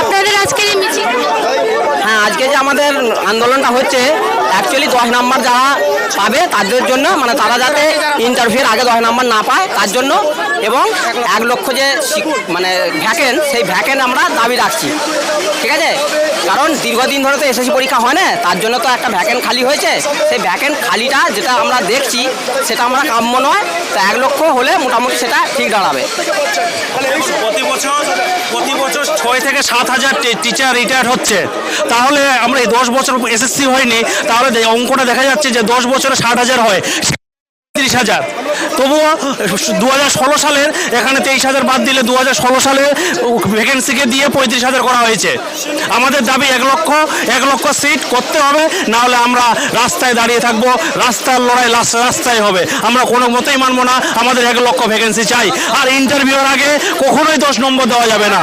আপনাদের আজকের এই মিছিল হ্যাঁ আজকে যে আমাদের আন্দোলনটা হচ্ছে অ্যাকচুয়ালি দশ নাম্বার যারা পাবে তাদের জন্য মানে তারা যাতে ইন্টারভিউর আগে দশ নাম্বার না পায়, তার জন্য। এবং এক লক্ষ যে মানে ভ্যাকেন্ট সেই ভ্যাকেন্ট আমরা দাবি রাখছি। ঠিক আছে? কারণ দীর্ঘদিন ধরে তো এসএসসি পরীক্ষা হয় না, তার জন্য তো একটা ভ্যাকেন্ট খালি হয়েছে। সেই ভ্যাকেন্ট খালিটা যেটা আমরা দেখছি, সেটা আমরা কাম্য নয়, তো এক লক্ষ হলে মোটামুটি সেটা ঠিক দাঁড়াবে। প্রতি বছর প্রতি বছর ছয় থেকে সাত হাজার টিচার রিটায়ার হচ্ছে। তাহলে আমরা এই দশ বছর এসএসসি হয়নি, তাহলে অঙ্কটা দেখা যাচ্ছে যে দশ বছরে ষাট হাজার হয়, তিরিশ হাজার। তবুও দু হাজার ষোলো সালের, এখানে তেইশ হাজার বাদ দিলে দু হাজার ষোলো সালে ভ্যাকেন্সিকে দিয়ে পঁয়ত্রিশ হাজার করা হয়েছে। আমাদের দাবি এক লক্ষ এক লক্ষ সিট করতে হবে না হলে আমরা রাস্তায় দাঁড়িয়ে থাকব, রাস্তার লড়াই রাস্তায় হবে। আমরা কোনো মতেই মানবো না, আমাদের এক লক্ষ ভ্যাকেন্সি চাই। আর ইন্টারভিউর আগে কখনোই দশ নম্বর দেওয়া যাবে না।